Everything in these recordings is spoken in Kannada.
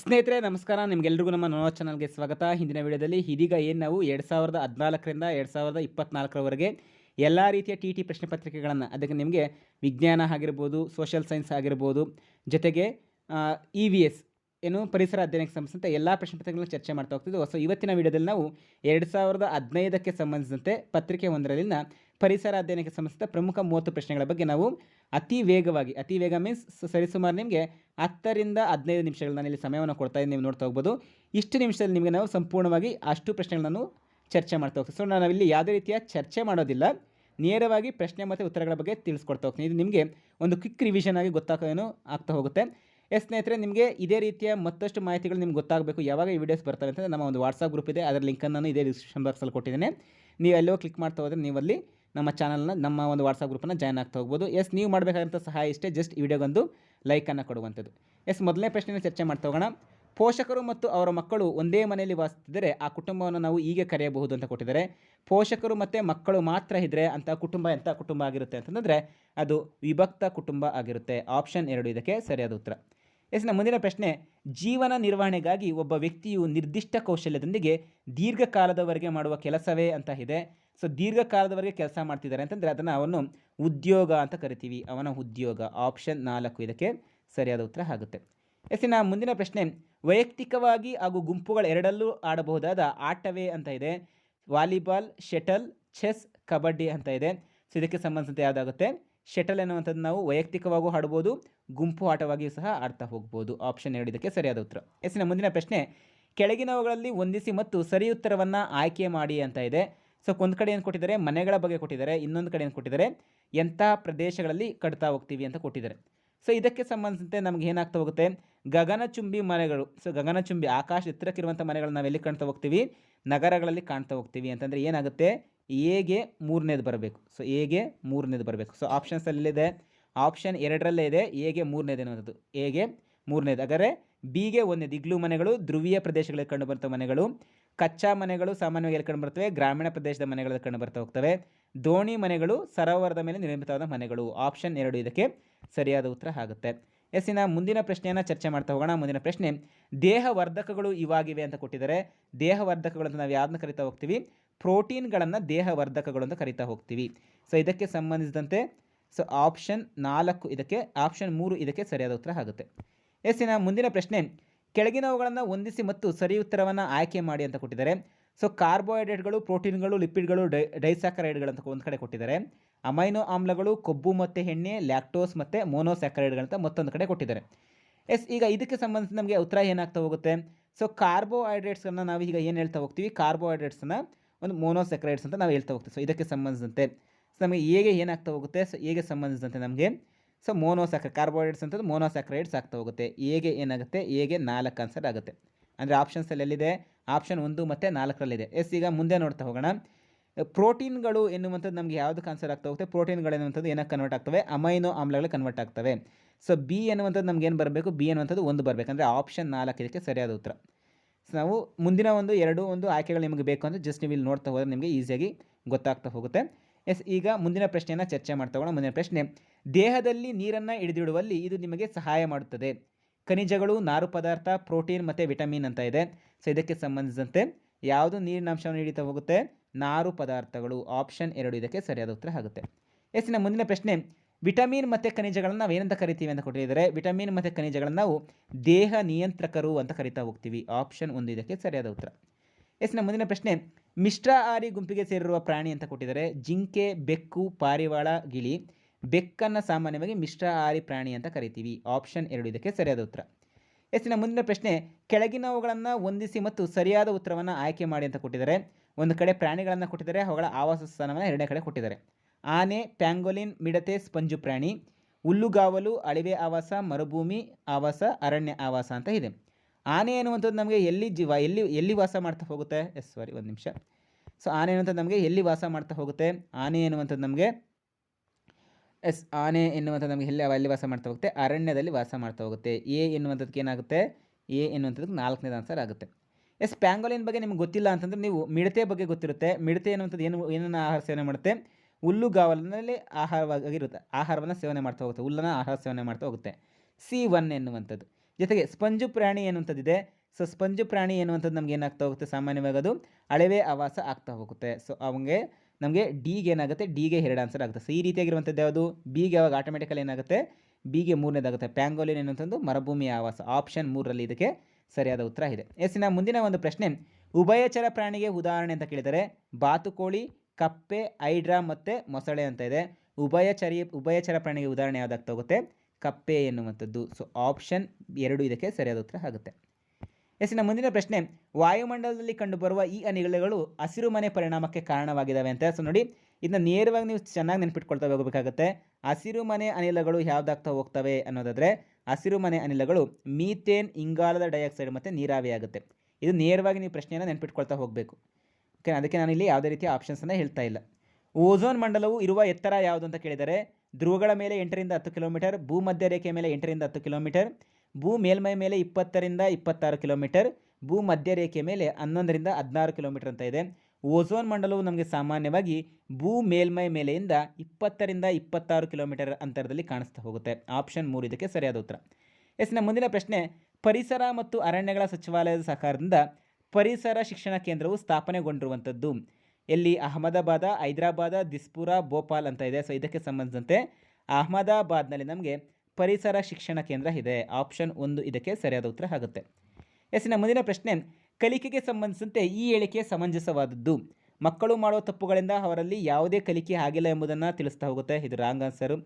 ಸ್ನೇಹಿತರೆ, ನಮಸ್ಕಾರ. ನಿಮಗೆಲ್ಲರಿಗೂ ನಮ್ಮ ನೋಡೋ ಚಾನಲ್ಗೆ ಸ್ವಾಗತ. ಹಿಂದಿನ ವಿಡಿಯೋದಲ್ಲಿ ಇದೀಗ ಏನು ನಾವು ಎರಡು ಸಾವಿರದ ಹದಿನಾಲ್ಕರಿಂದ ಎರಡು ಸಾವಿರದ ಇಪ್ಪತ್ನಾಲ್ಕರವರೆಗೆ ಎಲ್ಲ ರೀತಿಯ ಟಿ ಟಿ ಪ್ರಶ್ನೆ ಪತ್ರಿಕೆಗಳನ್ನು, ಅದಕ್ಕೆ ನಿಮಗೆ ವಿಜ್ಞಾನ ಆಗಿರ್ಬೋದು ಸೋಷಿಯಲ್ ಸೈನ್ಸ್ ಆಗಿರ್ಬೋದು, ಜೊತೆಗೆ ಇ ವಿ ಎಸ್ ಏನು ಪರಿಸರ ಅಧ್ಯಯನಕ್ಕೆ ಸಂಬಂಧಿಸಿದಂತೆ ಎಲ್ಲ ಪ್ರಶ್ನೆ ಪತ್ರಿಕೆಗಳನ್ನು ಚರ್ಚೆ ಮಾಡ್ತಾ ಹೋಗ್ತಿದ್ವು. ಸೊ ಇವತ್ತಿನ ವಿಡಿಯೋದಲ್ಲಿ ನಾವು ಎರಡು ಸಾವಿರದ ಹದಿನೈದಕ್ಕೆ ಸಂಬಂಧಿಸಿದಂತೆ ಪತ್ರಿಕೆ ಒಂದರಲ್ಲಿನ ಪರಿಸರ ಅಧ್ಯಯನಕ್ಕೆ ಸಂಬಂಧಿಸಿದ ಪ್ರಮುಖ ಮೂವತ್ತು ಪ್ರಶ್ನೆಗಳ ಬಗ್ಗೆ ನಾವು ಅತಿ ವೇಗವಾಗಿ, ಅತಿ ವೇಗ ಮೀನ್ಸ್ ಸರಿಸುಮಾರು ನಿಮಗೆ ಹತ್ತರಿಂದ ಹದಿನೈದು ನಿಮಿಷಗಳು ನಾನು ಇಲ್ಲಿ ಸಮಯವನ್ನು ಕೊಡ್ತಾ ಇದ್ದೀನಿ, ನೀವು ನೋಡ್ತಾ ಹೋಗ್ಬೋದು. ಇಷ್ಟು ನಿಮಿಷದಲ್ಲಿ ನಿಮಗೆ ನಾವು ಸಂಪೂರ್ಣವಾಗಿ ಅಷ್ಟು ಪ್ರಶ್ನೆಗಳನ್ನು ಚರ್ಚೆ ಮಾಡ್ತಾ ಹೋಗ್ತೀವಿ. ಸೊ ನಾವಿಲ್ಲಿ ಯಾವುದೇ ರೀತಿಯ ಚರ್ಚೆ ಮಾಡೋದಿಲ್ಲ. ನೇರವಾಗಿ ಪ್ರಶ್ನೆ ಮತ್ತು ಉತ್ತರಗಳ ಬಗ್ಗೆ ತಿಳಿಸ್ಕೊಡ್ತಾ ಹೋಗ್ತೀನಿ. ಇದು ನಿಮಗೆ ಒಂದು ಕ್ವಿಕ್ ರಿವಿಷನ್ ಆಗಿ ಗೊತ್ತಾಗೋನು ಆಗ್ತಾ ಹೋಗುತ್ತೆ. ಎಸ್ ಸ್ನೇಹಿತರೆ, ನಿಮಗೆ ಇದೇ ರೀತಿಯ ಮತ್ತಷ್ಟು ಮಾಹಿತಿಗಳು ನಿಮ್ಗೆ ಗೊತ್ತಾಗಬೇಕು. ಯಾವಾಗ ಈ ವಿಡಿಯೋಸ್ ಬರ್ತವೆ ಅಂತಂದರೆ ನಮ್ಮ ಒಂದು ವಾಟ್ಸಪ್ ಗ್ರೂಪ್ ಇದೆ. ಅದರ ಲಿಂಕನ್ನು ನಾನು ಇದೇ ಡಿಸ್ಕ್ರಿಪ್ಷನ್ ಬಾಕ್ಸಲ್ಲಿ ಕೊಟ್ಟಿದ್ದೇನೆ. ನೀವು ಎಲ್ಲೋ ಕ್ಲಿಕ್ ಮಾಡ್ತಾ ಹೋದರೆ ನೀವಲ್ಲಿ ನಮ್ಮ ಚಾನಲ್ನ ನಮ್ಮ ಒಂದು ವಾಟ್ಸಪ್ ಗ್ರೂಪನ್ನು ಜಾಯ್ನ್ ಆಗ್ತಾ ಹೋಗ್ಬೋದು. ಎಸ್ ನೀವು ಮಾಡಬೇಕಾದಂಥ ಸಹಾಯ ಇಷ್ಟೇ ಜಸ್ಟ್ ಈ ವಿಡಿಯೋಗೊಂದು ಲೈಕನ್ನು ಕೊಡುವಂಥದ್ದು. ಎಸ್ ಮೊದಲನೇ ಪ್ರಶ್ನೆಯನ್ನು ಚರ್ಚೆ ಮಾಡ್ತಾ ಹೋಗೋಣ. ಪೋಷಕರು ಮತ್ತು ಅವರ ಮಕ್ಕಳು ಒಂದೇ ಮನೆಯಲ್ಲಿ ವಾಸಿಸಿದರೆ ಆ ಕುಟುಂಬವನ್ನು ನಾವು ಹೀಗೆ ಕರೆಯಬಹುದು ಅಂತ ಕೊಟ್ಟಿದ್ದಾರೆ. ಪೋಷಕರು ಮತ್ತು ಮಕ್ಕಳು ಮಾತ್ರ ಇದ್ದರೆ ಅಂತ ಕುಟುಂಬ ಎಂಥ ಕುಟುಂಬ ಆಗಿರುತ್ತೆ ಅಂತಂದರೆ ಅದು ವಿಭಕ್ತ ಕುಟುಂಬ ಆಗಿರುತ್ತೆ. ಆಪ್ಷನ್ ಎರಡು ಇದಕ್ಕೆ ಸರಿಯಾದ ಉತ್ತರ. ಎಸ್ ಮುಂದಿನ ಪ್ರಶ್ನೆ, ಜೀವನ ನಿರ್ವಹಣೆಗಾಗಿ ಒಬ್ಬ ವ್ಯಕ್ತಿಯು ನಿರ್ದಿಷ್ಟ ಕೌಶಲ್ಯದೊಂದಿಗೆ ದೀರ್ಘಕಾಲದವರೆಗೆ ಮಾಡುವ ಕೆಲಸವೇ ಅಂತ ಇದೆ. ಸೊ ದೀರ್ಘಕಾಲದವರೆಗೆ ಕೆಲಸ ಮಾಡ್ತಿದ್ದಾರೆ ಅಂತಂದರೆ ಅದನ್ನು ಅವನು ಉದ್ಯೋಗ ಅಂತ ಕರಿತೀವಿ. ಅವನ ಉದ್ಯೋಗ ಆಪ್ಷನ್ ನಾಲ್ಕು ಇದಕ್ಕೆ ಸರಿಯಾದ ಉತ್ತರ ಆಗುತ್ತೆ. ಎಸ್ ನಾ ಮುಂದಿನ ಪ್ರಶ್ನೆ, ವೈಯಕ್ತಿಕವಾಗಿ ಹಾಗೂ ಗುಂಪುಗಳ ಎರಡಲ್ಲೂ ಆಡಬಹುದಾದ ಆಟವೇ ಅಂತ ಇದೆ. ವಾಲಿಬಾಲ್, ಶಟಲ್, ಚೆಸ್, ಕಬಡ್ಡಿ ಅಂತ ಇದೆ. ಸೊ ಇದಕ್ಕೆ ಸಂಬಂಧಿಸಿದಂತೆ ಯಾವುದಾಗುತ್ತೆ? ಶಟಲ್ ಎನ್ನುವಂಥದ್ದು ನಾವು ವೈಯಕ್ತಿಕವಾಗೂ ಆಡ್ಬೋದು ಗುಂಪು ಆಟವಾಗಿಯೂ ಸಹ ಆಡ್ತಾ ಹೋಗ್ಬೋದು. ಆಪ್ಷನ್ ಎರಡು ಇದಕ್ಕೆ ಸರಿಯಾದ ಉತ್ತರ. ಎಸ್ನ ಮುಂದಿನ ಪ್ರಶ್ನೆ. ಕೆಳಗಿನವುಗಳಲ್ಲಿ ಹೊಂದಿಸಿ ಮತ್ತು ಸರಿ ಉತ್ತರವನ್ನು ಆಯ್ಕೆ ಮಾಡಿ ಅಂತ ಇದೆ. ಸೊ ಒಂದು ಕಡೆ ಏನು ಕೊಟ್ಟಿದ್ದಾರೆ? ಮನೆಗಳ ಬಗ್ಗೆ ಕೊಟ್ಟಿದ್ದಾರೆ, ಇನ್ನೊಂದು ಕಡೆ ಏನು ಕೊಟ್ಟಿದ್ದಾರೆ? ಎಂಥ ಪ್ರದೇಶಗಳಲ್ಲಿ ಕಟ್ತಾ ಹೋಗ್ತೀವಿ ಅಂತ ಕೊಟ್ಟಿದ್ದಾರೆ. ಸೊ ಇದಕ್ಕೆ ಸಂಬಂಧಿಸಿದಂತೆ ನಮ್ಗೆ ಏನಾಗ್ತಾ ಹೋಗುತ್ತೆ? ಗಗನಚುಂಬಿ ಮನೆಗಳು. ಸೊ ಗಗನಚುಂಬಿ, ಆಕಾಶ ಎತ್ತರಕ್ಕಿರುವಂಥ ಮನೆಗಳು ನಾವು ಎಲ್ಲಿ ಕಾಣ್ತಾ ಹೋಗ್ತೀವಿ? ನಗರಗಳಲ್ಲಿ ಕಾಣ್ತಾ ಹೋಗ್ತೀವಿ. ಅಂತಂದರೆ ಏನಾಗುತ್ತೆ? ಎಗೆ ಮೂರನೇದು ಬರಬೇಕು. ಸೊ ಎಗೆ ಮೂರನೇದು ಬರಬೇಕು. ಸೊ ಆಪ್ಷನ್ಸಲ್ಲಿದೆ ಆಪ್ಷನ್ ಎರಡರಲ್ಲೇ ಇದೆ. ಎಗೆ ಮೂರನೇದು ಅನ್ನೋದು ಎಗೆ ಮೂರನೇದು. ಹಾಗಾದರೆ ಬಿಗೆ ಒಂದೇದು. ಇಗ್ಲು ಮನೆಗಳು, ಧ್ರುವೀಯ ಪ್ರದೇಶಗಳಲ್ಲಿ ಕಂಡು ಬರುವಂಥ ಮನೆಗಳು, ಕಚ್ಚಾ ಮನೆಗಳು ಸಾಮಾನ್ಯವಾಗಿ ಎಲ್ಲಿ ಕಂಡು ಬರ್ತವೆ? ಗ್ರಾಮೀಣ ಪ್ರದೇಶದ ಮನೆಗಳಲ್ಲಿ ಕಂಡುಬರ್ತಾ ಹೋಗ್ತವೆ. ದೋಣಿ ಮನೆಗಳು, ಸರೋವರದ ಮೇಲೆ ನಿರ್ಮಿತವಾದ ಮನೆಗಳು. ಆಪ್ಷನ್ ಎರಡು ಇದಕ್ಕೆ ಸರಿಯಾದ ಉತ್ತರ ಆಗುತ್ತೆ. ಎಸ್ಸಿನ ಮುಂದಿನ ಪ್ರಶ್ನೆಯನ್ನು ಚರ್ಚೆ ಮಾಡ್ತಾ ಹೋಗೋಣ. ಮುಂದಿನ ಪ್ರಶ್ನೆ, ದೇಹವರ್ಧಕಗಳು ಇವಾಗಿವೆ ಅಂತ ಕೊಟ್ಟಿದ್ದಾರೆ. ದೇಹವರ್ಧಕಗಳನ್ನು ನಾವು ಯಾವ್ದನ್ನ ಕರಿತಾ ಹೋಗ್ತೀವಿ? ಪ್ರೋಟೀನ್ಗಳನ್ನು ದೇಹವರ್ಧಕಗಳು ಅಂತ ಕರಿತಾ ಹೋಗ್ತೀವಿ. ಸೊ ಇದಕ್ಕೆ ಸಂಬಂಧಿಸಿದಂತೆ ಸೊ ಆಪ್ಷನ್ ನಾಲ್ಕು ಇದಕ್ಕೆ ಆಪ್ಷನ್ ಮೂರು ಇದಕ್ಕೆ ಸರಿಯಾದ ಉತ್ತರ ಆಗುತ್ತೆ. ಎಸ್, ಇನ್ನು ಮುಂದಿನ ಪ್ರಶ್ನೆ, ಕೆಳಗಿನವುಗಳನ್ನು ಹೊಂದಿಸಿ ಮತ್ತು ಸರಿ ಉತ್ತರವನ್ನು ಆಯ್ಕೆ ಮಾಡಿ ಅಂತ ಕೊಟ್ಟಿದ್ದಾರೆ. ಸೊ ಕಾರ್ಬೋಹೈಡ್ರೇಟ್ಗಳು, ಪ್ರೋಟೀನ್ಗಳು, ಲಿಪಿಡ್ಗಳು, ಡೈ ಡೈಸ್ಯಾಕರೈಡ್ಗಳು ಅಂತ ಒಂದು ಕಡೆ ಕೊಟ್ಟಿದ್ದಾರೆ. ಅಮೈನೋ ಆಮ್ಲಗಳು, ಕೊಬ್ಬು ಮತ್ತು ಎಣ್ಣೆ, ಲ್ಯಾಕ್ಟೋಸ್ ಮತ್ತು ಮೋನೋಸ್ಯಾಕರೈಡ್ಗಳಂತ ಮತ್ತೊಂದು ಕಡೆ ಕೊಟ್ಟಿದ್ದಾರೆ. ಎಸ್, ಈಗ ಇದಕ್ಕೆ ಸಂಬಂಧಿಸಿ ನಮಗೆ ಉತ್ತರ ಏನಾಗ್ತಾ ಹೋಗುತ್ತೆ? ಸೊ ಕಾರ್ಬೋಹೈಡ್ರೇಟ್ಸನ್ನು ನಾವು ಈಗ ಏನು ಹೇಳ್ತಾ ಹೋಗ್ತೀವಿ? ಕಾರ್ಬೋಹೈಡ್ರೇಟ್ಸನ್ನು ಒಂದು ಮೋನೋಸೆಕ್ರೈಡ್ಸ್ ಅಂತ ನಾವು ಹೇಳ್ತಾ ಹೋಗ್ತೀವಿ. ಸೊ ಇದಕ್ಕೆ ಸಂಬಂಧಿಸಿದಂತೆ. ಸೊ ನಮಗೆ ಹೇಗೆ ಏನಾಗ್ತಾ ಹೋಗುತ್ತೆ? ಸೊ ಹೇಗೆ ಸಂಬಂಧಿಸಿದಂತೆ ನಮಗೆ? ಸೊ ಮೋನೋಸ್ಯಾಕ್ರ ಕಾರ್ಬೋಹೈಡ್ರೇಟ್ಸ್ ಅಂತದ್ದು ಮೋನೋಸ್ಯಾಕ್ರೈಡ್ಸ್ ಆಗ್ತಾ ಹೋಗುತ್ತೆ. ಹೇಗೆ ಏನಾಗುತ್ತೆ? ಹೇಗೆ ನಾಲ್ಕು ಆನ್ಸರ್ ಆಗುತ್ತೆ. ಅಂದರೆ ಆಪ್ಷನ್ಸಲ್ಲಿ ಎಲ್ಲಿದೆ? ಆಪ್ಷನ್ ಒಂದು ಮತ್ತು ನಾಲ್ಕರಲ್ಲಿದೆ. ಎಸ್, ಈಗ ಮುಂದೆ ನೋಡ್ತಾ ಹೋಗೋಣ. ಪ್ರೋಟೀನ್ಗಳು ಎನ್ನುವಂಥದ್ದು ನಮಗೆ ಯಾವುದಕ್ಕೆ ಆನ್ಸರ್ ಆಗ್ತಾ ಹೋಗುತ್ತೆ? ಪ್ರೋಟೀನ್ಗಳು ಎನ್ನುವಂಥದ್ದು ಏನಕ್ಕೆ ಕನ್ವರ್ಟ್ ಆಗ್ತವೆ? ಅಮೈನೋ ಆಮ್ಲಗಳು ಕನ್ವರ್ಟ್ ಆಗ್ತವೆ. ಸೊ ಬಿ ಎನ್ನುವಂಥದ್ದು ನಮ್ಗೆ ಏನು ಬರಬೇಕು? ಬಿ ಎನ್ನುವಂಥದ್ದು ಒಂದು ಬರಬೇಕು. ಅಂದರೆ ಆಪ್ಷನ್ ನಾಲ್ಕು ಇದಕ್ಕೆ ಸರಿಯಾದ ಉತ್ತರ. ನಾವು ಮುಂದಿನ ಒಂದು ಎರಡು ಒಂದು ಆಯ್ಕೆಗಳು ನಿಮಗೆ ಬೇಕು ಅಂದರೆ ಜಸ್ಟ್ ನೀವು ಇಲ್ಲಿ ನೋಡ್ತಾ ಹೋದರೆ ನಿಮಗೆ ಈಸಿಯಾಗಿ ಗೊತ್ತಾಗ್ತಾ ಹೋಗುತ್ತೆ. ಎಸ್ ಈಗ ಮುಂದಿನ ಪ್ರಶ್ನೆಯನ್ನು ಚರ್ಚೆ ಮಾಡ್ತಾ ಮುಂದಿನ ಪ್ರಶ್ನೆ, ದೇಹದಲ್ಲಿ ನೀರನ್ನು ಹಿಡಿದಿಡುವಲ್ಲಿ ಇದು ನಿಮಗೆ ಸಹಾಯ ಮಾಡುತ್ತದೆ. ಖನಿಜಗಳು, ನಾರು ಪದಾರ್ಥ, ಪ್ರೋಟೀನ್ ಮತ್ತು ವಿಟಮಿನ್ ಅಂತ ಇದೆ. ಸೊ ಇದಕ್ಕೆ ಸಂಬಂಧಿಸಿದಂತೆ ಯಾವುದು ನೀರಿನ ಅಂಶವನ್ನು ಹಿಡಿತಾ ಹೋಗುತ್ತೆ? ನಾರು ಪದಾರ್ಥಗಳು. ಆಪ್ಷನ್ ಎರಡು ಇದಕ್ಕೆ ಸರಿಯಾದ ಉತ್ತರ ಆಗುತ್ತೆ. ಎಸ್ ಇನ್ನು ಮುಂದಿನ ಪ್ರಶ್ನೆ ವಿಟಮಿನ್ ಮತ್ತು ಖನಿಜಗಳನ್ನು ನಾವು ಏನಂತ ಕರಿತೀವಿ ಅಂತ ಕೊಟ್ಟಿದ್ದಾರೆ. ವಿಟಮಿನ್ ಮತ್ತು ಖನಿಜಗಳನ್ನು ನಾವು ದೇಹ ನಿಯಂತ್ರಕರು ಅಂತ ಕರಿತಾ ಹೋಗ್ತೀವಿ. ಆಪ್ಷನ್ ಒಂದು ಇದಕ್ಕೆ ಸರಿಯಾದ ಉತ್ತರ. ಎಸ್, ನಮ್ಮ ಮುಂದಿನ ಪ್ರಶ್ನೆ. ಮಿಶ್ರ ಆರಿ ಗುಂಪಿಗೆ ಸೇರಿರುವ ಪ್ರಾಣಿ ಅಂತ ಕೊಟ್ಟಿದ್ದಾರೆ. ಜಿಂಕೆ, ಬೆಕ್ಕು, ಪಾರಿವಾಳ, ಗಿಳಿ, ಬೆಕ್ಕನ್ನು ಸಾಮಾನ್ಯವಾಗಿ ಮಿಶ್ರ ಆರಿ ಪ್ರಾಣಿ ಅಂತ ಕರಿತೀವಿ. ಆಪ್ಷನ್ ಎರಡು ಇದಕ್ಕೆ ಸರಿಯಾದ ಉತ್ತರ. ಎಸ್ಸಿನ ಮುಂದಿನ ಪ್ರಶ್ನೆ. ಕೆಳಗಿನವುಗಳನ್ನು ಹೊಂದಿಸಿ ಮತ್ತು ಸರಿಯಾದ ಉತ್ತರವನ್ನು ಆಯ್ಕೆ ಮಾಡಿ ಅಂತ ಕೊಟ್ಟಿದ್ದಾರೆ. ಒಂದು ಕಡೆ ಪ್ರಾಣಿಗಳನ್ನು ಕೊಟ್ಟಿದ್ದಾರೆ, ಅವುಗಳ ಆವಾಸ ಸ್ಥಾನವನ್ನು ಎರಡನೇ ಕಡೆ ಕೊಟ್ಟಿದ್ದಾರೆ. ಆನೆ, ಪ್ಯಾಂಗೋಲಿನ್, ಮಿಡತೆ, ಸ್ಪಂಜು ಪ್ರಾಣಿ, ಹುಲ್ಲುಗಾವಲು, ಅಳಿವೆ ಆವಾಸ, ಮರುಭೂಮಿ ಆವಾಸ, ಅರಣ್ಯ ಆವಾಸ ಅಂತ ಇದೆ. ಆನೆ ಅನ್ನುವಂಥದ್ದು ನಮಗೆ ಎಲ್ಲಿ ಜೀವ, ಎಲ್ಲಿ ಎಲ್ಲಿ ವಾಸ ಮಾಡ್ತಾ ಹೋಗುತ್ತೆ? ಎಸ್, ಸಾರಿ, ಒಂದು ನಿಮಿಷ. ಸೊ, ಆನೆ ಅನ್ನುವಂಥದ್ದು ನಮಗೆ ಎಲ್ಲಿ ವಾಸ ಮಾಡ್ತಾ ಹೋಗುತ್ತೆ? ಆನೆ ಎನ್ನುವಂಥದ್ದು ನಮಗೆ, ಎಸ್, ಆನೆ ಎನ್ನುವಂಥದ್ದು ನಮಗೆ ಎಲ್ಲಿ ಎಲ್ಲಿ ವಾಸ ಮಾಡ್ತಾ ಹೋಗುತ್ತೆ? ಅರಣ್ಯದಲ್ಲಿ ವಾಸ ಮಾಡ್ತಾ ಹೋಗುತ್ತೆ. ಎ ಎನ್ನುವಂಥದ್ದು ಏನಾಗುತ್ತೆ? ಎ ಎನ್ನುವಂಥದ್ದು ನಾಲ್ಕನೇದು ಆನ್ಸರ್ ಆಗುತ್ತೆ. ಎಸ್, ಪ್ಯಾಂಗೋಲಿನ್ ಬಗ್ಗೆ ನಿಮ್ಗೆ ಗೊತ್ತಿಲ್ಲ ಅಂತಂದರೆ ನೀವು ಮಿಡತೆ ಬಗ್ಗೆ ಗೊತ್ತಿರುತ್ತೆ. ಮಿಡತೆ ಎನ್ನುವಂಥದ್ದು ಏನು ಏನನ್ನು ಆಹಾರ ಸೇವನೆ ಮಾಡುತ್ತೆ? ಹುಲ್ಲುಗಾವಲಿನಲ್ಲಿ ಆಹಾರವಾಗಿರುತ್ತೆ. ಆಹಾರವನ್ನು ಸೇವನೆ ಮಾಡ್ತಾ ಹೋಗುತ್ತೆ. ಹುಲ್ಲನ್ನು ಆಹಾರ ಸೇವನೆ ಮಾಡ್ತಾ ಹೋಗುತ್ತೆ. ಸಿ ಒನ್ ಎನ್ನುವಂಥದ್ದು. ಜೊತೆಗೆ ಸ್ಪಂಜು ಪ್ರಾಣಿ ಎನ್ನುವಂಥದ್ದಿದೆ. ಸೊ, ಸ್ಪಂಜು ಪ್ರಾಣಿ ಎನ್ನುವಂಥದ್ದು ನಮ್ಗೆ ಏನಾಗ್ತಾ ಹೋಗುತ್ತೆ? ಸಾಮಾನ್ಯವಾಗಿ ಅದು ಅಳವೆ ಆವಾಸ ಆಗ್ತಾ ಹೋಗುತ್ತೆ. ಸೊ, ಅವಂಗೆ ನಮಗೆ ಡಿಗೆ ಏನಾಗುತ್ತೆ? ಡಿಗೆ ಎರಡು ಆನ್ಸರ್ ಆಗುತ್ತೆ. ಸೊ, ಈ ರೀತಿಯಾಗಿರುವಂಥದ್ದು ಯಾವುದು? ಬಿಗೆ ಯಾವಾಗ ಆಟೋಮೆಟಿಕಲ್ ಏನಾಗುತ್ತೆ? ಬಿಗೆ ಮೂರನೇದಾಗುತ್ತೆ. ಪ್ಯಾಂಗೋಲಿನ್ ಎನ್ನುವಂಥದ್ದು ಮರುಭೂಮಿಯ ಆವಾಸ. ಆಪ್ಷನ್ ಮೂರರಲ್ಲಿ ಇದಕ್ಕೆ ಸರಿಯಾದ ಉತ್ತರ ಇದೆ. ಎಸ್ಸಿನ ಮುಂದಿನ ಒಂದು ಪ್ರಶ್ನೆ. ಉಭಯಚರ ಪ್ರಾಣಿಗೆ ಉದಾಹರಣೆ ಅಂತ ಕೇಳಿದರೆ, ಬಾತುಕೋಳಿ ಕಪ್ಪೆ ಐಡ್ರಾ ಮತ್ತು ಮೊಸಳೆ ಅಂತ ಇದೆ. ಉಭಯಚರಿ ಉಭಯಚರ ಪ್ರಾಣಿಗೆ ಉದಾಹರಣೆ ಯಾವುದಾಗ್ತಾ ಹೋಗುತ್ತೆ ಕಪ್ಪೆ ಎನ್ನುವಂಥದ್ದು. ಸೊ ಆಪ್ಷನ್ ಎರಡು ಇದಕ್ಕೆ ಸರಿಯಾದ ಉತ್ತರ ಆಗುತ್ತೆ. ಎಸ್ ನಮ್ಮ ಮುಂದಿನ ಪ್ರಶ್ನೆ. ವಾಯುಮಂಡಲದಲ್ಲಿ ಕಂಡುಬರುವ ಈ ಅನಿಲಗಳು ಹಸಿರು ಮನೆ ಪರಿಣಾಮಕ್ಕೆ ಕಾರಣವಾಗಿದ್ದಾವೆ ಅಂತ. ಸೊ ನೋಡಿ, ಇದನ್ನ ನೇರವಾಗಿ ನೀವು ಚೆನ್ನಾಗಿ ನೆನ್ಪಿಟ್ಕೊಳ್ತಾ ಹೋಗಬೇಕಾಗುತ್ತೆ. ಹಸಿರು ಮನೆ ಅನಿಲಗಳು ಯಾವ್ದಾಗ್ತಾ ಹೋಗ್ತವೆ ಅನ್ನೋದಾದರೆ, ಹಸಿರು ಮನೆ ಅನಿಲಗಳು ಮೀಥೇನ್, ಇಂಗಾಲದ ಡೈಆಕ್ಸೈಡ್ ಮತ್ತು ನೀರಾವಿ ಆಗುತ್ತೆ. ಇದು ನೇರವಾಗಿ ನೀವು ಪ್ರಶ್ನೆಯನ್ನು ನೆನ್ಪಿಟ್ಕೊಳ್ತಾ ಹೋಗಬೇಕು. ಅದಕ್ಕೆ ನಾನು ಇಲ್ಲಿ ಯಾವುದೇ ರೀತಿಯ ಆಪ್ಷನ್ಸನ್ನು ಹೇಳ್ತಾ ಇಲ್ಲ. ಓಝೋನ್ ಮಂಡಲವು ಇರುವ ಎತ್ತರ ಯಾವುದು ಅಂತ ಕೇಳಿದರೆ, ಧ್ರುವಗಳ ಮೇಲೆ ಎಂಟರಿಂದ ಹತ್ತು ಕಿಲೋಮೀಟರ್ ಭೂಮಧ್ಯ ರೇಖೆಯ ಮೇಲೆ ಎಂಟರಿಂದ ಹತ್ತು ಕಿಲೋಮೀಟರ್, ಭೂ ಮೇಲ್ಮೈ ಮೇಲೆ ಇಪ್ಪತ್ತರಿಂದ ಇಪ್ಪತ್ತಾರು ಕಿಲೋಮೀಟರ್, ಭೂ ಮಧ್ಯ ರೇಖೆಯ ಮೇಲೆ ಹನ್ನೊಂದರಿಂದ ಹದಿನಾರು ಕಿಲೋಮೀಟರ್ ಅಂತ ಇದೆ. ಓಝೋನ್ ಮಂಡಲವು ನಮಗೆ ಸಾಮಾನ್ಯವಾಗಿ ಭೂ ಮೇಲ್ಮೈ ಮೇಲೆಯಿಂದ ಇಪ್ಪತ್ತರಿಂದ ಇಪ್ಪತ್ತಾರು ಕಿಲೋಮೀಟರ್ ಅಂತರದಲ್ಲಿ ಕಾಣಿಸ್ತಾ ಹೋಗುತ್ತೆ. ಆಪ್ಷನ್ ಮೂರು ಇದಕ್ಕೆ ಸರಿಯಾದ ಉತ್ತರ. ಎಸ್ ಎಸ್ನ ಮುಂದಿನ ಪ್ರಶ್ನೆ, ಪರಿಸರ ಮತ್ತು ಅರಣ್ಯಗಳ ಸಚಿವಾಲಯದ ಸಹಕಾರದಿಂದ ಪರಿಸರ ಶಿಕ್ಷಣ ಕೇಂದ್ರವು ಸ್ಥಾಪನೆಗೊಂಡಿರುವಂಥದ್ದು. ಎಲ್ಲಿ ಅಹಮದಾಬಾದ, ಹೈದರಾಬಾದ, ದಿಸ್ಪುರ, ಭೋಪಾಲ್ ಅಂತ ಇದೆ. ಸೊ ಇದಕ್ಕೆ ಸಂಬಂಧಿಸಿದಂತೆ ಅಹಮದಾಬಾದ್ನಲ್ಲಿ ನಮಗೆ ಪರಿಸರ ಶಿಕ್ಷಣ ಕೇಂದ್ರ ಇದೆ. ಆಪ್ಷನ್ ಒಂದು ಇದಕ್ಕೆ ಸರಿಯಾದ ಉತ್ತರ ಆಗುತ್ತೆ. ಎಸ್ಸಿನ ಮುಂದಿನ ಪ್ರಶ್ನೆ. ಕಲಿಕೆಗೆ ಸಂಬಂಧಿಸಿದಂತೆ ಈ ಹೇಳಿಕೆ ಸಮಂಜಸವಾದದ್ದು. ಮಕ್ಕಳು ಮಾಡುವ ತಪ್ಪುಗಳಿಂದ ಅವರಲ್ಲಿ ಯಾವುದೇ ಕಲಿಕೆ ಆಗಿಲ್ಲ ಎಂಬುದನ್ನು ತಿಳಿಸ್ತಾ ಹೋಗುತ್ತೆ. ಇದು ರಾಂಗ್ ಆನ್ಸರು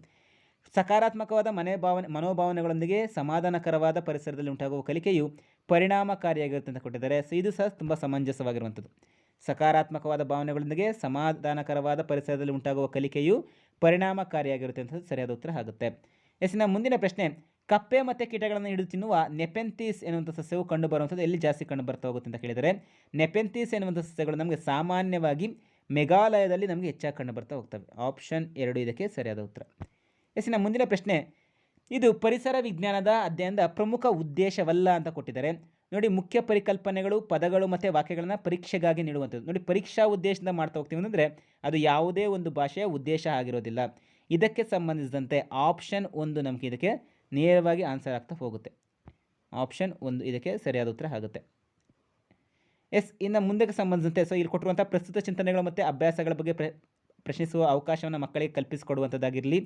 ಸಕಾರಾತ್ಮಕವಾದ ಮನೆ ಭಾವನೆ, ಮನೋಭಾವನೆಗಳೊಂದಿಗೆ ಸಮಾಧಾನಕರವಾದ ಪರಿಸರದಲ್ಲಿ ಉಂಟಾಗುವ ಕಲಿಕೆಯು ಪರಿಣಾಮಕಾರಿಯಾಗಿರುತ್ತೆ ಅಂತ ಕೊಟ್ಟಿದ್ದಾರೆ. ಸೊ ಇದು ಸಹ ತುಂಬ ಸಮಂಜಸವಾಗಿರುವಂಥದ್ದು. ಸಕಾರಾತ್ಮಕವಾದ ಭಾವನೆಗಳೊಂದಿಗೆ ಸಮಾಧಾನಕರವಾದ ಪರಿಸರದಲ್ಲಿ ಉಂಟಾಗುವ ಕಲಿಕೆಯು ಪರಿಣಾಮಕಾರಿಯಾಗಿರುತ್ತೆ ಅಂತ ಸರಿಯಾದ ಉತ್ತರ ಆಗುತ್ತೆ. ಎಸ್ಸಿನ ಮುಂದಿನ ಪ್ರಶ್ನೆ, ಕಪ್ಪೆ ಮತ್ತು ಕೀಟಗಳನ್ನು ಹಿಡಿದು ತಿನ್ನುವ ನೆಪೆಂತೀಸ್ ಎನ್ನುವಂಥ ಸಸ್ಯವು ಕಂಡುಬರುವಂಥದ್ದು ಎಲ್ಲಿ ಜಾಸ್ತಿ ಕಂಡು ಬರ್ತಾ ಹೋಗುತ್ತೆ ಅಂತ ಕೇಳಿದರೆ ನೆಪೆಂತೀಸ್ ಎನ್ನುವಂಥ ಸಸ್ಯಗಳು ನಮಗೆ ಸಾಮಾನ್ಯವಾಗಿ ಮೇಘಾಲಯದಲ್ಲಿ ನಮಗೆ ಹೆಚ್ಚಾಗಿ ಕಂಡು ಬರ್ತಾ ಹೋಗ್ತವೆ. ಆಪ್ಷನ್ ಎರಡು ಇದಕ್ಕೆ ಸರಿಯಾದ ಉತ್ತರ. ಎಸ್ಸಿನ ಮುಂದಿನ ಪ್ರಶ್ನೆ, ಇದು ಪರಿಸರ ವಿಜ್ಞಾನದ ಅಧ್ಯಯನದ ಪ್ರಮುಖ ಉದ್ದೇಶವಲ್ಲ ಅಂತ ಕೊಟ್ಟಿದ್ದಾರೆ. ನೋಡಿ, ಮುಖ್ಯ ಪರಿಕಲ್ಪನೆಗಳು, ಪದಗಳು ಮತ್ತು ವಾಕ್ಯಗಳನ್ನು ಪರೀಕ್ಷೆಗಾಗಿ ನೀಡುವಂಥದ್ದು. ನೋಡಿ, ಪರೀಕ್ಷಾ ಉದ್ದೇಶದಿಂದ ಮಾಡ್ತಾ ಹೋಗ್ತೀವಿ ಅಂದರೆ ಅದು ಯಾವುದೇ ಒಂದು ಭಾಷೆಯ ಉದ್ದೇಶ ಆಗಿರೋದಿಲ್ಲ. ಇದಕ್ಕೆ ಸಂಬಂಧಿಸಿದಂತೆ ಆಪ್ಷನ್ ಒಂದು ನಮಗೆ ಇದಕ್ಕೆ ನೇರವಾಗಿ ಆನ್ಸರ್ ಆಗ್ತಾ ಹೋಗುತ್ತೆ. ಆಪ್ಷನ್ ಒಂದು ಇದಕ್ಕೆ ಸರಿಯಾದ ಉತ್ತರ ಆಗುತ್ತೆ. ಎಸ್, ಇನ್ನು ಮುಂದಕ್ಕೆ ಸಂಬಂಧಿಸಿದಂತೆ ಸೊ ಇಲ್ಲಿ ಕೊಟ್ಟಿರುವಂಥ ಪ್ರಸ್ತುತ ಚಿಂತನೆಗಳು ಮತ್ತು ಅಭ್ಯಾಸಗಳ ಬಗ್ಗೆ ಪ್ರ, ಪ್ರಶ್ನಿಸುವ ಅವಕಾಶವನ್ನು ಮಕ್ಕಳಿಗೆ ಕಲ್ಪಿಸಿಕೊಡುವಂಥದ್ದಾಗಿರಲಿ.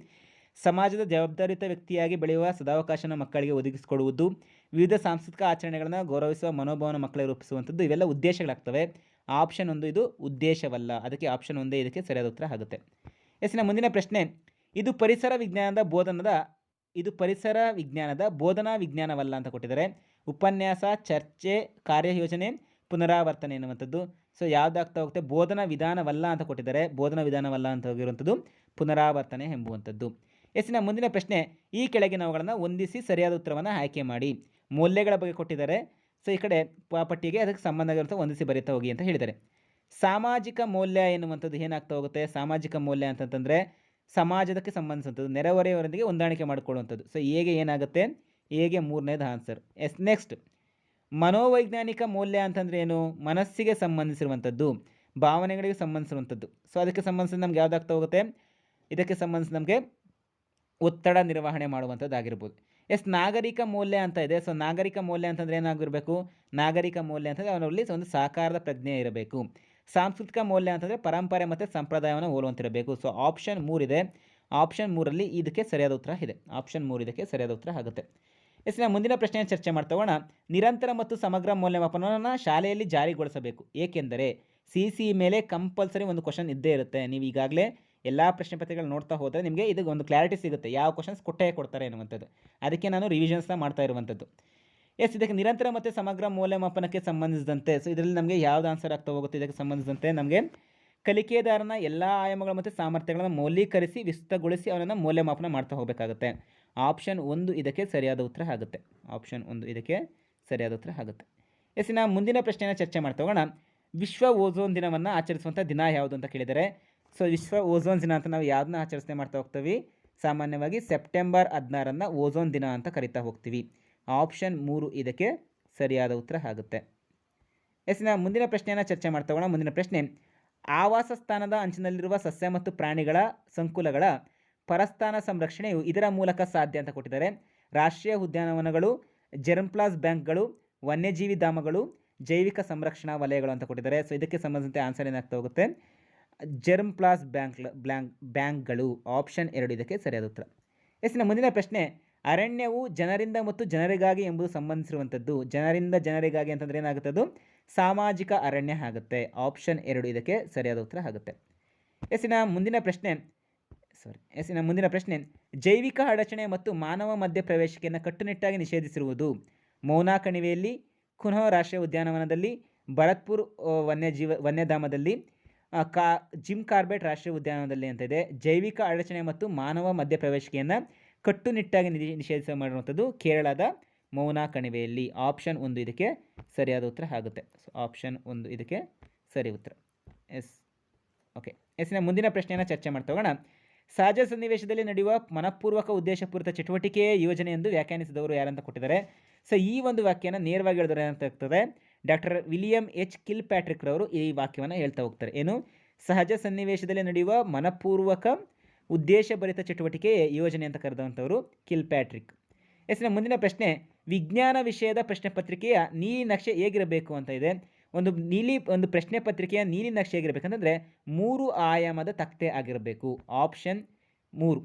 ಸಮಾಜದ ಜವಾಬ್ದಾರಿತ ವ್ಯಕ್ತಿಯಾಗಿ ಬೆಳೆಯುವ ಸದಾವಕಾಶನ ಮಕ್ಕಳಿಗೆ ಒದಗಿಸಿಕೊಡುವುದು, ವಿವಿಧ ಸಾಂಸ್ಕೃತಿಕ ಆಚರಣೆಗಳನ್ನು ಗೌರವಿಸುವ ಮನೋಭಾವನ ಮಕ್ಕಳಿಗೆ ರೂಪಿಸುವಂಥದ್ದು ಇವೆಲ್ಲ ಉದ್ದೇಶಗಳಾಗ್ತವೆ. ಆಪ್ಷನ್ ಒಂದು ಇದು ಉದ್ದೇಶವಲ್ಲ. ಅದಕ್ಕೆ ಆಪ್ಷನ್ ಒಂದೇ, ಇದಕ್ಕೆ ಸರಿಯಾದ ಉತ್ತರ ಆಗುತ್ತೆ. ಎಸ್ನ ಮುಂದಿನ ಪ್ರಶ್ನೆ. ಇದು ಪರಿಸರ ವಿಜ್ಞಾನದ ಬೋಧನದ, ಇದು ಪರಿಸರ ವಿಜ್ಞಾನದ ಬೋಧನಾ ವಿಜ್ಞಾನವಲ್ಲ ಅಂತ ಕೊಟ್ಟಿದ್ದಾರೆ. ಉಪನ್ಯಾಸ, ಚರ್ಚೆ, ಕಾರ್ಯಯೋಜನೆ, ಪುನರಾವರ್ತನೆ ಎನ್ನುವಂಥದ್ದು. ಸೊ ಯಾವುದಾಗ್ತಾ ಹೋಗುತ್ತೆ? ಬೋಧನಾ ವಿಧಾನವಲ್ಲ ಅಂತ ಕೊಟ್ಟಿದ್ದಾರೆ. ಬೋಧನಾ ವಿಧಾನವಲ್ಲ ಅಂತ ಹೋಗಿರುವಂಥದ್ದು, ಪುನರಾವರ್ತನೆ ಎಂಬುವಂಥದ್ದು. ಎಸ್ಸಿನ ಮುಂದಿನ ಪ್ರಶ್ನೆ, ಈ ಕೆಳಗಿನವುಗಳನ್ನು ಹೊಂದಿಸಿ ಸರಿಯಾದ ಉತ್ತರವನ್ನು ಆಯ್ಕೆ ಮಾಡಿ. ಮೌಲ್ಯಗಳ ಬಗ್ಗೆ ಕೊಟ್ಟಿದ್ದಾರೆ. ಸೊ, ಈ ಕಡೆ ಪಟ್ಟಿಗೆ ಅದಕ್ಕೆ ಸಂಬಂಧ ಹೊಂದಿಸಿ ಬರೀತಾ ಹೋಗಿ ಅಂತ ಹೇಳಿದ್ದಾರೆ. ಸಾಮಾಜಿಕ ಮೌಲ್ಯ ಎನ್ನುವಂಥದ್ದು ಏನಾಗ್ತಾ ಹೋಗುತ್ತೆ? ಸಾಮಾಜಿಕ ಮೌಲ್ಯ ಅಂತಂತಂದರೆ ಸಮಾಜದಕ್ಕೆ ಸಂಬಂಧಿಸಿದಂಥದ್ದು, ನೆರೆಹೊರೆಯವರೊಂದಿಗೆ ಹೊಂದಾಣಿಕೆ ಮಾಡಿಕೊಳ್ಳುವಂಥದ್ದು. ಸೊ, ಹೇಗೆ ಏನಾಗುತ್ತೆ? ಹೇಗೆ ಮೂರನೇದು ಆನ್ಸರ್. S, next. ಮನೋವೈಜ್ಞಾನಿಕ ಮೌಲ್ಯ ಅಂತಂದರೆ ಏನು? ಮನಸ್ಸಿಗೆ ಸಂಬಂಧಿಸಿರುವಂಥದ್ದು, ಭಾವನೆಗಳಿಗೆ ಸಂಬಂಧಿಸಿರುವಂಥದ್ದು. ಸೊ, ಅದಕ್ಕೆ ಸಂಬಂಧಿಸಿದ ನಮ್ಗೆ ಯಾವುದಾಗ್ತಾ ಹೋಗುತ್ತೆ? ಇದಕ್ಕೆ ಸಂಬಂಧಿಸಿ ನಮಗೆ ಒತ್ತಡ ನಿರ್ವಹಣೆ ಮಾಡುವಂಥದ್ದಾಗಿರ್ಬೋದು. ಎಸ್, ನಾಗರಿಕ ಮೌಲ್ಯ ಅಂತ ಇದೆ. ಸೊ, ನಾಗರಿಕ ಮೌಲ್ಯ ಅಂತಂದರೆ ಏನಾಗಿರಬೇಕು? ನಾಗರಿಕ ಮೌಲ್ಯ ಅಂತಂದರೆ ಅವನಲ್ಲಿ ಒಂದು ಸಾಕಾರದ ಪ್ರಜ್ಞೆ ಇರಬೇಕು. ಸಾಂಸ್ಕೃತಿಕ ಮೌಲ್ಯ ಅಂತಂದರೆ ಪರಂಪರೆ ಮತ್ತು ಸಂಪ್ರದಾಯವನ್ನು ಹೋಲುವಂತಿರಬೇಕು. ಸೊ ಆಪ್ಷನ್ ಮೂರಿದೆ ಆಪ್ಷನ್ ಮೂರಲ್ಲಿ ಇದಕ್ಕೆ ಸರಿಯಾದ ಉತ್ತರ ಇದೆ. ಆಪ್ಷನ್ ಮೂರು ಇದಕ್ಕೆ ಸರಿಯಾದ ಉತ್ತರ ಆಗುತ್ತೆ. ಎಸ್, ನಾವು ಮುಂದಿನ ಪ್ರಶ್ನೆಯನ್ನು ಚರ್ಚೆ ಮಾಡ್ತಾ ಹೋಗೋಣ ನಿರಂತರ ಮತ್ತು ಸಮಗ್ರ ಮೌಲ್ಯಮಾಪನವನ್ನು ಶಾಲೆಯಲ್ಲಿ ಜಾರಿಗೊಳಿಸಬೇಕು. ಏಕೆಂದರೆ ಸಿ ಸಿ ಮೇಲೆ ಕಂಪಲ್ಸರಿ ಒಂದು ಕ್ವಶನ್ ಇದ್ದೇ ಇರುತ್ತೆ. ನೀವು ಈಗಾಗಲೇ ಎಲ್ಲ ಪ್ರಶ್ನೆ ಪತ್ರಿಕೆಗಳು ನೋಡ್ತಾ ಹೋದರೆ ನಿಮಗೆ ಇದಕ್ಕೆ ಒಂದು ಕ್ಲಾರಿಟಿ ಸಿಗುತ್ತೆ. ಯಾವ ಕ್ವಶನ್ಸ್ ಕೊಟ್ಟೇ ಕೊಡ್ತಾರೆ ಅನ್ನುವಂಥದ್ದು ಅದಕ್ಕೆ ನಾನು ರಿವಿಷನ್ಸ್ನ ಮಾಡ್ತಾ ಇರುವಂಥದ್ದು. ಎಸ್ ಇದಕ್ಕೆ ನಿರಂತರ ಮತ್ತು ಸಮಗ್ರ ಮೌಲ್ಯಮಾಪನಕ್ಕೆ ಸಂಬಂಧಿಸಿದಂತೆ ಸೊ ಇದರಲ್ಲಿ ನಮಗೆ ಯಾವ್ದು ಆನ್ಸರ್ ಆಗ್ತಾ ಹೋಗುತ್ತೆ, ಇದಕ್ಕೆ ಸಂಬಂಧಿಸಿದಂತೆ ನಮಗೆ ಕಲಿಕೆದಾರನ ಎಲ್ಲ ಆಯಾಮಗಳು ಮತ್ತು ಸಾಮರ್ಥ್ಯಗಳನ್ನು ಮೌಲ್ಯೀಕರಿಸಿ, ವಿಸ್ತೃತಗೊಳಿಸಿ ಅವನನ್ನು ಮೌಲ್ಯಮಾಪನ ಮಾಡ್ತಾ ಹೋಗಬೇಕಾಗುತ್ತೆ. ಆಪ್ಷನ್ ಒಂದು ಇದಕ್ಕೆ ಸರಿಯಾದ ಉತ್ತರ ಆಗುತ್ತೆ. ಆಪ್ಷನ್ ಒಂದು ಇದಕ್ಕೆ ಸರಿಯಾದ ಉತ್ತರ ಆಗುತ್ತೆ. ಎಸ್ ನಾವು ಮುಂದಿನ ಪ್ರಶ್ನೆಯನ್ನು ಚರ್ಚೆ ಮಾಡ್ತಾ ಹೋಗೋಣ. ವಿಶ್ವ ಓಝೋನ್ ದಿನವನ್ನು ಆಚರಿಸುವಂಥ ದಿನ ಯಾವುದು ಅಂತ ಕೇಳಿದರೆ ಸೊ ವಿಶ್ವ ಓಝೋನ್ ದಿನ ಅಂತ ನಾವು ಯಾವ್ದನ್ನ ಆಚರಿಸ್ತೇ ಮಾಡ್ತಾ ಹೋಗ್ತೀವಿ? ಸಾಮಾನ್ಯವಾಗಿ ಸೆಪ್ಟೆಂಬರ್ ಹದಿನಾರನ್ನು ಓಝೋನ್ ದಿನ ಅಂತ ಕರಿತಾ ಹೋಗ್ತೀವಿ. ಆಪ್ಷನ್ ಮೂರು ಇದಕ್ಕೆ ಸರಿಯಾದ ಉತ್ತರ ಆಗುತ್ತೆ. ಎಸ್ ನಾವು ಮುಂದಿನ ಪ್ರಶ್ನೆಯನ್ನು ಚರ್ಚೆ ಮಾಡ್ತಾ ಹೋಗೋಣ. ಮುಂದಿನ ಪ್ರಶ್ನೆ, ಆವಾಸ ಸ್ಥಾನದ ಅಂಚಿನಲ್ಲಿರುವ ಸಸ್ಯ ಮತ್ತು ಪ್ರಾಣಿಗಳ ಸಂಕುಲಗಳ ಪರಸ್ಥಾನ ಸಂರಕ್ಷಣೆಯು ಇದರ ಮೂಲಕ ಸಾಧ್ಯ ಅಂತ ಕೊಟ್ಟಿದ್ದಾರೆ. ರಾಷ್ಟ್ರೀಯ ಉದ್ಯಾನವನಗಳು ಜೆರಂಪ್ಲಾಸ್ ಬ್ಯಾಂಕ್ಗಳು, ವನ್ಯಜೀವಿ ಧಾಮಗಳು, ಜೈವಿಕ ಸಂರಕ್ಷಣಾ ವಲಯಗಳು ಅಂತ ಕೊಟ್ಟಿದ್ದಾರೆ. ಸೊ ಇದಕ್ಕೆ ಸಂಬಂಧಿಸಿದಂತೆ ಆನ್ಸರ್ ಏನಾಗ್ತಾ ಹೋಗುತ್ತೆ? ಜೆರ್ಮ್ ಪ್ಲಾಸ್ ಬ್ಯಾಂಕ್ ಬ್ಯಾಂಕ್ ಬ್ಯಾಂಕ್ಗಳು ಆಪ್ಷನ್ ಎರಡು ಇದಕ್ಕೆ ಸರಿಯಾದ ಉತ್ತರ. ಎಸ್, ಇನ್ನು ಮುಂದಿನ ಪ್ರಶ್ನೆ, ಅರಣ್ಯವು ಜನರಿಂದ ಮತ್ತು ಜನರಿಗಾಗಿ ಎಂಬುದು ಸಂಬಂಧಿಸಿರುವಂಥದ್ದು. ಜನರಿಂದ ಜನರಿಗಾಗಿ ಅಂತಂದರೆ ಅದು ಸಾಮಾಜಿಕ ಅರಣ್ಯ ಆಗುತ್ತೆ. ಆಪ್ಷನ್ ಎರಡು ಇದಕ್ಕೆ ಸರಿಯಾದ ಉತ್ತರ ಆಗುತ್ತೆ. ಎಸ್ಸಿನ ಮುಂದಿನ ಪ್ರಶ್ನೆ ಸಾರಿ ಎಸ್ಸಿನ ಮುಂದಿನ ಪ್ರಶ್ನೆ, ಜೈವಿಕ ಅಡಚಣೆ ಮತ್ತು ಮಾನವ ಮಧ್ಯ ಪ್ರವೇಶಿಕೆಯನ್ನು ಕಟ್ಟುನಿಟ್ಟಾಗಿ ನಿಷೇಧಿಸಿರುವುದು ಮೌನಾ ಕಣಿವೆಯಲ್ಲಿ ಕುನೋ ರಾಷ್ಟ್ರೀಯ ಉದ್ಯಾನವನದಲ್ಲಿ, ಭರತ್ಪುರ್ ವನ್ಯಜೀವ, ವನ್ಯಧಾಮದಲ್ಲಿ ಕಾ, ಜಿಮ್ ಕಾರ್ಬೆಟ್ ರಾಷ್ಟ್ರೀಯ ಉದ್ಯಾನವನದಲ್ಲಿ ಅಂತ ಇದೆ ಜೈವಿಕ ಅಡಚಣೆ ಮತ್ತು ಮಾನವ ಮಧ್ಯ ಪ್ರವೇಶಿಕೆಯನ್ನು ಕಟ್ಟುನಿಟ್ಟಾಗಿ ನಿಧಿ- ನಿಷೇಧಿಸ ಮಾಡಿರುವಂಥದ್ದು ಕೇರಳದ ಮೌನಾ ಕಣಿವೆಯಲ್ಲಿ. ಆಪ್ಷನ್ ಒಂದು ಇದಕ್ಕೆ ಸರಿಯಾದ ಉತ್ತರ ಆಗುತ್ತೆ. ಸೊ ಆಪ್ಷನ್ ಒಂದು ಇದಕ್ಕೆ ಸರಿ ಉತ್ತರ. ಎಸ್. ಓಕೆ. ಎಸ್ನ ಮುಂದಿನ ಪ್ರಶ್ನೆಯನ್ನು ಚರ್ಚೆ ಮಾಡ್ತಾ ಹೋಗೋಣ ಸಹಜ ಸನ್ನಿವೇಶದಲ್ಲಿ ನಡೆಯುವ ಮನಪೂರ್ವಕ ಉದ್ದೇಶಪೂರಿತ ಚಟುವಟಿಕೆಯೇ ಯೋಜನೆ ಎಂದು ವ್ಯಾಖ್ಯಾನಿಸಿದವರು ಯಾರಂತ ಕೊಟ್ಟಿದ್ದಾರೆ. ಸೊ ಈ ಒಂದು ವಾಕ್ಯನ ನೇರವಾಗಿ ಹೇಳಿದ್ರೆ ಅಂತ ಆಗ್ತದೆ? Doctor William H. Kill Patrick ರವರು ಈ ವಾಕ್ಯವನ್ನು ಹೇಳ್ತಾ ಹೋಗ್ತಾರೆ. ಏನು? ಸಹಜ ಸನ್ನಿವೇಶದಲ್ಲಿ ನಡೆಯುವ ಮನಪೂರ್ವಕ, ಉದ್ದೇಶಭರಿತ ಚಟುವಟಿಕೆ ಯೋಜನೆ ಅಂತ ಕರೆದಂಥವರು ಕಿಲ್ ಪ್ಯಾಟ್ರಿಕ್ ಎಸ್ನ ಮುಂದಿನ ಪ್ರಶ್ನೆ, ವಿಜ್ಞಾನ ವಿಷಯದ ಪ್ರಶ್ನೆ ಪತ್ರಿಕೆಯ ನೀಲಿ ನಕ್ಷೆ ಹೇಗಿರಬೇಕು ಅಂತ ಇದೆ. ಒಂದು ನೀಲಿ, ಒಂದು ಪ್ರಶ್ನೆ ಪತ್ರಿಕೆಯ ನೀಲಿ ನಕ್ಷೆ ಹೇಗಿರಬೇಕಂತಂದರೆ ಮೂರು ಆಯಾಮದ ತಕ್ತೆ ಆಗಿರಬೇಕು. ಆಪ್ಷನ್ ಮೂರು.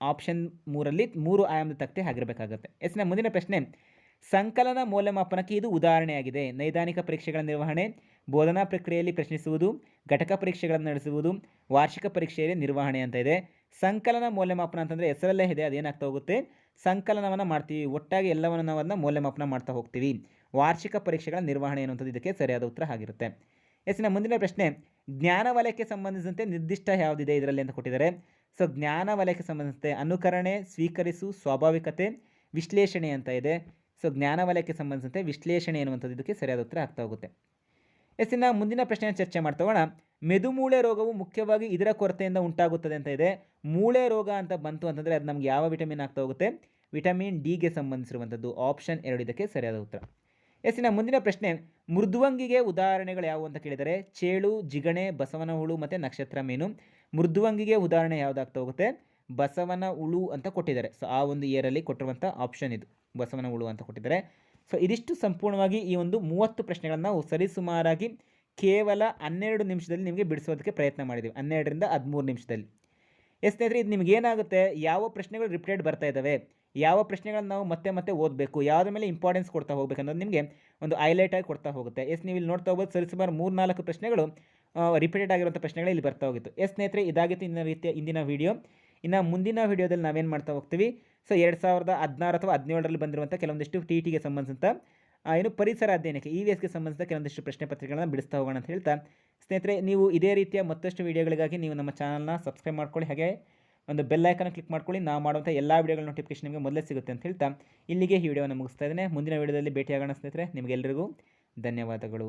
ಆಪ್ಷನ್ ಮೂರಲ್ಲಿ ಮೂರು ಆಯಾಮದ ತಕ್ತೆ ಆಗಿರಬೇಕಾಗುತ್ತೆ. ಎಸ್ನ ಮುಂದಿನ ಪ್ರಶ್ನೆ ಸಂಕಲನ ಮೌಲ್ಯಮಾಪನಕ್ಕೆ ಇದು ಉದಾಹರಣೆಯಾಗಿದೆ. ನೈದಾನಿಕ ಪರೀಕ್ಷೆಗಳ ನಿರ್ವಹಣೆ, ಬೋಧನಾ ಪ್ರಕ್ರಿಯೆಯಲ್ಲಿ ಪ್ರಶ್ನಿಸುವುದು, ಘಟಕ ಪರೀಕ್ಷೆಗಳನ್ನು ನಡೆಸುವುದು, ವಾರ್ಷಿಕ ಪರೀಕ್ಷೆಯಲ್ಲಿ ನಿರ್ವಹಣೆ ಅಂತ ಇದೆ. ಸಂಕಲನ ಮೌಲ್ಯಮಾಪನ ಅಂತಂದರೆ ಹೆಸರಲ್ಲೇ ಇದೆ, ಅದೇನಾಗ್ತಾ ಹೋಗುತ್ತೆ? ಸಂಕಲನವನ್ನು ಮಾಡ್ತೀವಿ. ಒಟ್ಟಾಗಿ ಎಲ್ಲವನ್ನು ನಾವು ಮೌಲ್ಯಮಾಪನ ಮಾಡ್ತಾ ಹೋಗ್ತೀವಿ. ವಾರ್ಷಿಕ ಪರೀಕ್ಷೆಗಳ ನಿರ್ವಹಣೆ ಅನ್ನುವಂಥದ್ದು ಇದಕ್ಕೆ ಸರಿಯಾದ ಉತ್ತರ ಆಗಿರುತ್ತೆ. ಎಸ್ನ ಮುಂದಿನ ಪ್ರಶ್ನೆ. ಜ್ಞಾನ ವಲಯಕ್ಕೆ ಸಂಬಂಧಿಸಿದಂತೆ ನಿರ್ದಿಷ್ಟ ಯಾವುದಿದೆ ಇದರಲ್ಲಿ ಅಂತ ಕೊಟ್ಟಿದ್ದಾರೆ. ಸೊ ಜ್ಞಾನ ವಲಯಕ್ಕೆ ಸಂಬಂಧಿಸಿದಂತೆ ಅನುಕರಣೆ, ಸ್ವೀಕರಿಸು, ಸ್ವಾಭಾವಿಕತೆ, ವಿಶ್ಲೇಷಣೆ ಅಂತ ಇದೆ. ಸೊ ಜ್ಞಾನ ವಲಯಕ್ಕೆ ಸಂಬಂಧಿಸಿದಂತೆ ವಿಶ್ಲೇಷಣೆ ಎನ್ನುವಂಥದ್ದು ಇದಕ್ಕೆ ಸರಿಯಾದ ಉತ್ತರ ಆಗ್ತಾ ಹೋಗುತ್ತೆ. ಎಸ್ಸಿನ ಮುಂದಿನ ಪ್ರಶ್ನೆಯನ್ನು ಚರ್ಚೆ ಮಾಡ್ತಾ ಹೋಗೋಣ. ಮೆದುಮೂಳೆ ರೋಗವು ಮುಖ್ಯವಾಗಿ ಇದರ ಕೊರತೆಯಿಂದ ಉಂಟಾಗುತ್ತದೆ ಅಂತ ಇದೆ. ಮೂಳೆ ರೋಗ ಅಂತ ಬಂತು ಅಂತಂದರೆ ಅದು ನಮ್ಗೆ ಯಾವ ವಿಟಮಿನ್ ಆಗ್ತಾ ಹೋಗುತ್ತೆ? ವಿಟಮಿನ್ ಡಿಗೆ ಸಂಬಂಧಿಸಿರುವಂಥದ್ದು ಆಪ್ಷನ್ ಎರಡು ಇದಕ್ಕೆ ಸರಿಯಾದ ಉತ್ತರ. ಎಸ್ಸಿನ ಮುಂದಿನ ಪ್ರಶ್ನೆ. ಮೃದ್ವಂಗಿಗೆ ಉದಾಹರಣೆಗಳು ಯಾವುವು ಅಂತ ಕೇಳಿದರೆ ಚೇಳು, ಜಿಗಣೆ ಬಸವನ ಹುಳು ಮತ್ತು ನಕ್ಷತ್ರ ಮೀನು. ಮೃದ್ವಂಗಿಗೆ ಉದಾಹರಣೆ ಯಾವುದಾಗ್ತಾ ಹೋಗುತ್ತೆ? ಬಸವನ ಹುಳು ಅಂತ ಕೊಟ್ಟಿದ್ದಾರೆ. ಸೊ ಆ ಒಂದು ಇಯರಲ್ಲಿ ಕೊಟ್ಟಿರುವಂಥ ಆಪ್ಷನ್ ಇದು. ಬಸವನ ಉಳು ಅಂತ ಕೊಟ್ಟಿದ್ದಾರೆ. ಸೊ ಇದಿಷ್ಟು ಸಂಪೂರ್ಣವಾಗಿ ಈ ಒಂದು ಮೂವತ್ತು ಪ್ರಶ್ನೆಗಳನ್ನು ನಾವು ಸರಿಸುಮಾರಾಗಿ ಕೇವಲ ಹನ್ನೆರಡು ನಿಮಿಷದಲ್ಲಿ ನಿಮಗೆ ಬಿಡಿಸೋದಕ್ಕೆ ಪ್ರಯತ್ನ ಮಾಡಿದ್ದೀವಿ ಹನ್ನೆರಡರಿಂದ ಹದಿಮೂರು ನಿಮಿಷದಲ್ಲಿ. ಎಸ್ ಸ್ನೇಹಿತರೆ, ಇದು ನಿಮ್ಗೆ ಏನಾಗುತ್ತೆ? ಯಾವ ಪ್ರಶ್ನೆಗಳು ರಿಪೀಟೆಡ್ ಬರ್ತಾ ಇದ್ದಾವೆ? ಯಾವ ಪ್ರಶ್ನೆಗಳನ್ನ ನಾವು ಮತ್ತೆ ಮತ್ತೆ ಓದಬೇಕು? ಯಾವುದ್ರ ಮೇಲೆ ಇಂಪಾರ್ಟೆನ್ಸ್ ಕೊಡ್ತಾ ಹೋಗ್ಬೇಕು ಅನ್ನೋದು ನಿಮಗೆ ಒಂದು ಹೈಲೈಟ್ ಆಗಿ ಕೊಡ್ತಾ ಹೋಗುತ್ತೆ. ಎಸ್ ನೀವು ಇಲ್ಲಿ ನೋಡ್ತಾ ಹೋಗ್ಬೋದು, ಸರಿಸುಮಾರು ಮೂರು ನಾಲ್ಕು ಪ್ರಶ್ನೆಗಳು ರಿಪೀಟೆಡ್ ಆಗಿರುವಂಥ ಪ್ರಶ್ನೆಗಳು ಇಲ್ಲಿ ಬರ್ತಾ ಹೋಗಿತ್ತು. ಎಸ್ ಸ್ನೇಹಿತರೆ, ಇದಾಗಿತ್ತು ಇಂದಿನ ರೀತಿಯ ಇಂದಿನ ವಿಡಿಯೋ ಇನ್ನು ಮುಂದಿನ ವೀಡಿಯೋದಲ್ಲಿ ನಾವೇನು ಮಾಡ್ತಾ ಹೋಗ್ತೀವಿ? ಸೊ ಎರಡು ಸಾವಿರದ ಹದಿನಾರು ಅಥವಾ ಹದಿನೇಳರಲ್ಲಿ ಬಂದಿರುವಂಥ ಕೆಲವೊಂದಿಷ್ಟು ಟಿ ಟಿಗೆ ಸಂಬಂಧಿಸಿದಂಥ ಏನು ಪರಿಸರ ಅಧ್ಯಯನಕ್ಕೆ, ಇ ವಿ ಎಸ್ಗೆ ಸಂಬಂಧಿಸಿದ ಕೆಲವೊಂದಿಷ್ಟು ಪ್ರಶ್ನೆ ಪತ್ರಿಕೆಗಳನ್ನು ಬಿಡಿಸ್ತಾ ಹೋಗೋಣ ಅಂತ ಹೇಳ್ತಾ, ಸ್ನೇಹಿತರೆ, ನೀವು ಇದೇ ರೀತಿಯ ಮತ್ತಷ್ಟು ವೀಡಿಯೋಗಳಿಗಾಗಿ ನೀವು ನಮ್ಮ ಚಾನಲ್ನ ಸಬ್ಸ್ಕ್ರೈಬ್ ಮಾಡ್ಕೊಳ್ಳಿ, ಹಾಗೆ ಒಂದು ಬೆಲ್ ಐಕನ್ ಕ್ಲಿಕ್ ಮಾಡ್ಕೊಳ್ಳಿ, ನಾವು ಮಾಡುವಂಥ ಎಲ್ಲ ವೀಡಿಯೋಗಳ ನೋಟಿಫಿಕೇಶನ್ ನಿಮಗೆ ಮೊದಲೇ ಸಿಗುತ್ತೆ ಅಂತ ಹೇಳ್ತಾ, ಇಲ್ಲಿಗೆ ಈ ವಿಡಿಯೋನ ಮುಗಿಸ್ತಾ ಇದ್ದೇನೆ. ಮುಂದಿನ ವೀಡಿಯೋದಲ್ಲಿ ಭೇಟಿಯಾಗೋಣ ಸ್ನೇಹಿತರೆ ನಿಮಗೆಲ್ಲರಿಗೂ ಧನ್ಯವಾದಗಳು.